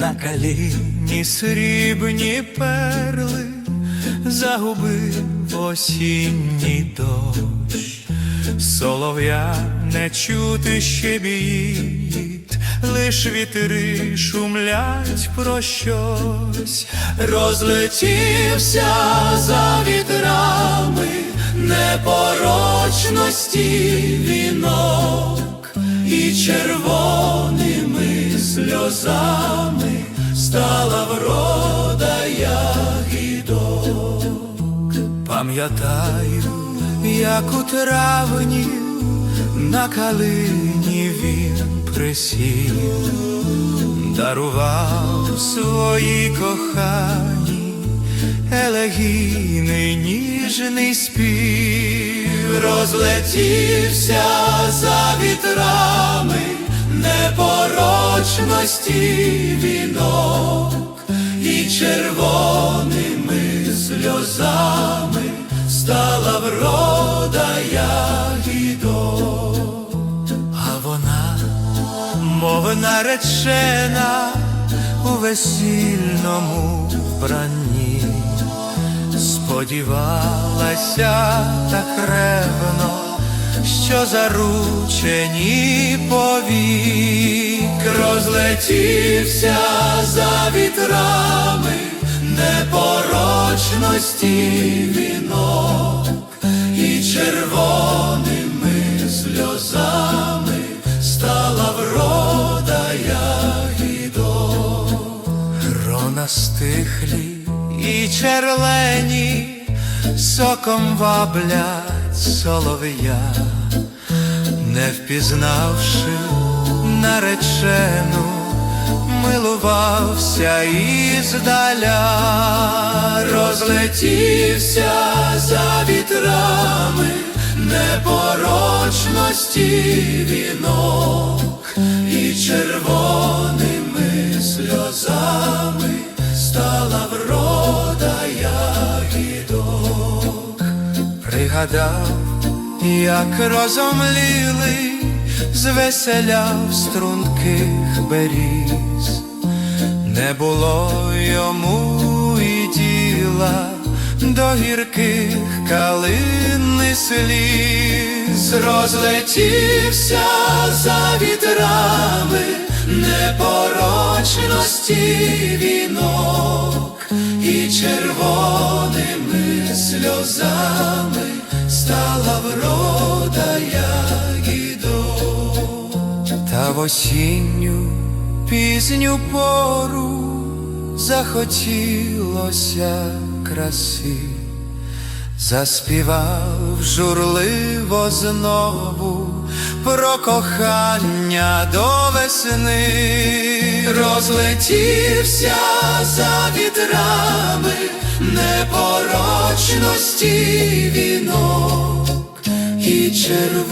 На каліні срібні перли загубив осінній дощ, солов'я не чути ще біїть, лиш вітри шумлять про щось, розлетівся за непорочності вінок і червоними сльозами стала врода ягідок. Пам'ятаю, як у травні на калині він присів, дарував свої кохані елегійний ніжний спів, розлетівся за вітрами непорочності вінок і червоними сльозами стала врода ягідок, а вона, мов наречена у весільному вбранні, сподівалася так ревно, що заручені повік розлетівся за вітрами непорочності вінок і червоними сльозами стала врода ягідок. Грона стихлі і черлені соком ваблять солов'я, не впізнавши наречену, милувався іздаля, розлетівся за вітрами непорочності вінок і червоними сльозами стала врода Пригадав, як розомліли звеселяв струнких беріз, не було йому і діла до гірких калини сліз, розлетівся за вітрами непорочності вінок і червоними сльозами осінню пізню пору захотілося краси, заспівав журливо знову про кохання до весни, розлетівся за вітрами непорочності вінок і червоними